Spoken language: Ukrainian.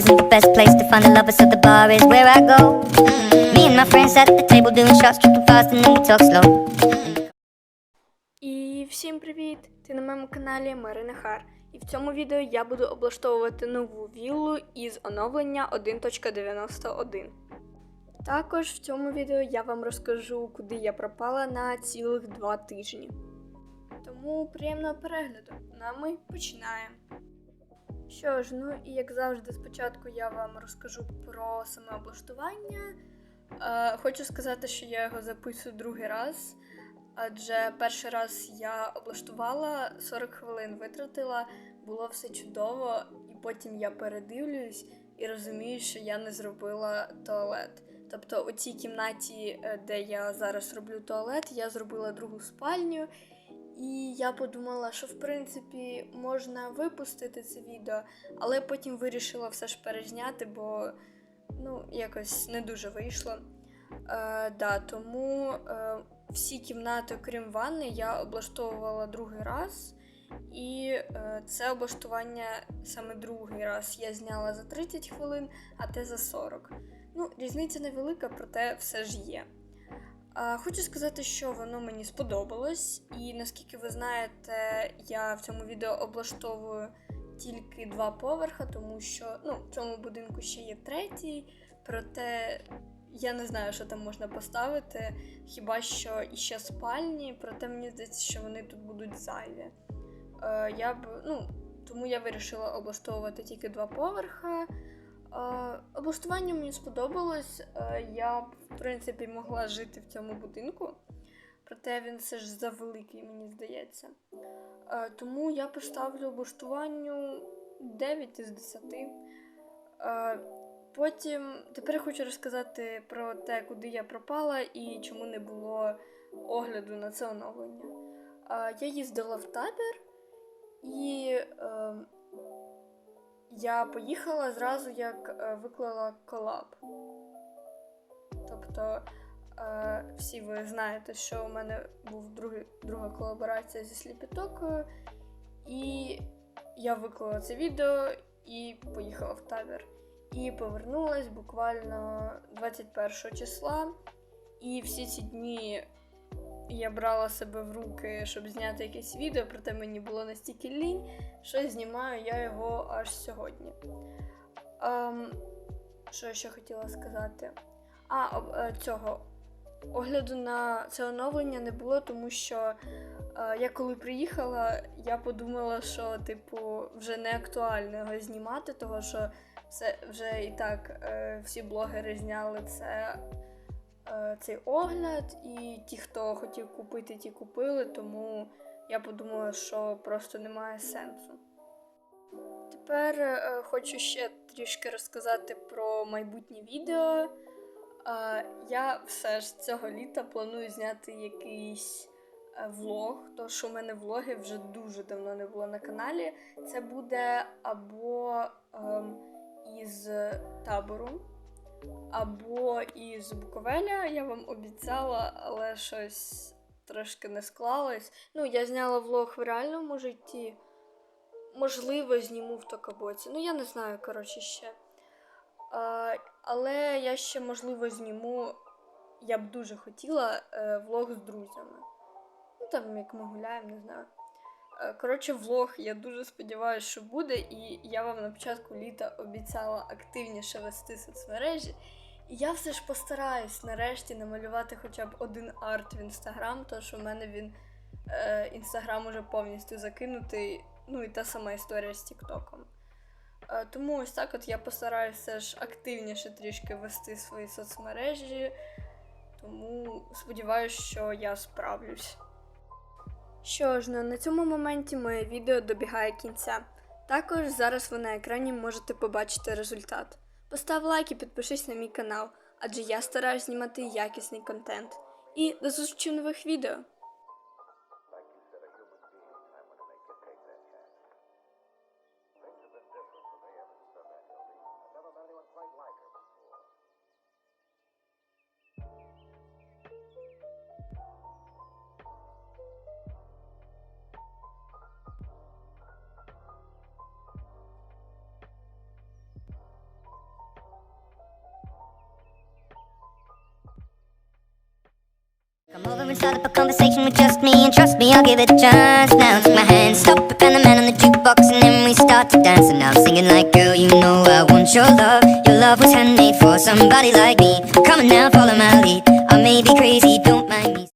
isn't the best place to find a lover, so the bar is where I go. Me and my friends at the table doing shots, tripping fast, and then we talk slow. І всім привіт! Ти на моєму каналі Марина Хар. І в цьому відео я буду облаштовувати нову віллу із оновлення 1.91. Також в цьому відео я вам розкажу, куди я пропала на цілих два тижні. Тому приємного перегляду. Ну а ми починаємо. Що ж, ну і як завжди, спочатку я вам розкажу про саме облаштування. Е, хочу сказати, що я його записую другий раз. Адже перший раз я облаштувала 40 хвилин, витратила, було все чудово, і потім я передивлююсь і розумію, що я не зробила туалет. Тобто, у цій кімнаті, е, де я зараз роблю туалет, я зробила другу спальню, і я подумала, що в принципі можна випустити це відео, але потім вирішила все ж перезняти, бо ну, якось не дуже вийшло. Е, да, тому е, всі кімнати, окрім ванни, я облаштовувала другий раз. І е, це облаштування саме другий раз я зняла за 30 хвилин, а те за 40. Ну, різниця невелика, проте все ж є. Хочу сказати, що воно мені сподобалось, і наскільки ви знаєте, я в цьому відео облаштовую тільки два поверха, тому що ну, в цьому будинку ще є третій, проте я не знаю, що там можна поставити, хіба що іще спальні, проте мені здається, що вони тут будуть зайві. Е, я б, ну, тому я вирішила облаштовувати тільки два поверха. Е, облаштування мені сподобалось. Е, я в принципі, могла жити в цьому будинку, проте він все ж завеликий, мені здається. Е, тому я поставлю облаштуванню 9 із 10. Е, Потім тепер хочу розказати про те, куди я пропала і чому не було огляду на це оновлення. Я їздила в табір, і я поїхала зразу, як е, виклала колаб. Тобто, е, всі ви знаєте, що у мене був другий, друга колаборація зі сліпітокою, і я виклала це відео і поїхала в табір. І повернулась буквально 21 числа. І всі ці дні я брала себе в руки, щоб зняти якесь відео, проте мені було настільки лінь, що знімаю я його аж сьогодні. Ем, що я ще хотіла сказати? А, е, цього огляду на це оновлення не було, тому що е, я коли приїхала, я подумала, що, типу, вже не актуально його знімати, того що це вже і так е, всі блогери зняли це, цей огляд, і ті, хто хотів купити, ті купили, тому я подумала, що просто немає сенсу. Тепер е, хочу ще трішки розказати про майбутнє відео. Е, я все ж цього літа планую зняти якийсь е, влог, тому що у мене влоги вже дуже давно не було на каналі. Це буде або. ем, із табору або із Буковеля. Я вам обіцяла, але щось трошки не склалось. Ну, я зняла влог в реальному житті. Можливо, зніму в Токабоці. Ну, я не знаю, коротше, ще. А, але я ще, можливо, зніму. Я б дуже хотіла е, влог з друзями. Ну, там, як ми гуляємо, не знаю. Е, Коротше, влог, я дуже сподіваюся, що буде, і я вам на початку літа обіцяла активніше вести соцмережі. І я все ж постараюсь нарешті намалювати хоча б один арт в інстаграм, тому що в мене він е, інстаграм уже повністю закинутий. Ну і та сама історія з Тіктоком. Е, тому ось так от я постараюся ж активніше трішки вести свої соцмережі. Тому сподіваюся, що я справлюсь. Що ж, ну, на цьому моменті моє відео добігає кінця. Також зараз ви на екрані можете побачити результат. Постав лайк і підпишись на мій канал, адже я стараюсь знімати якісний контент. І до зустрічі нових відео! Start up a conversation with just me, and trust me, I'll give it a chance. Now take my hand, stop it, and the man on the jukebox, and then we start to dance. And I'm singing like, girl, you know I want your love. Your love was handmade for somebody like me. Come on now, follow my lead. I may be crazy, don't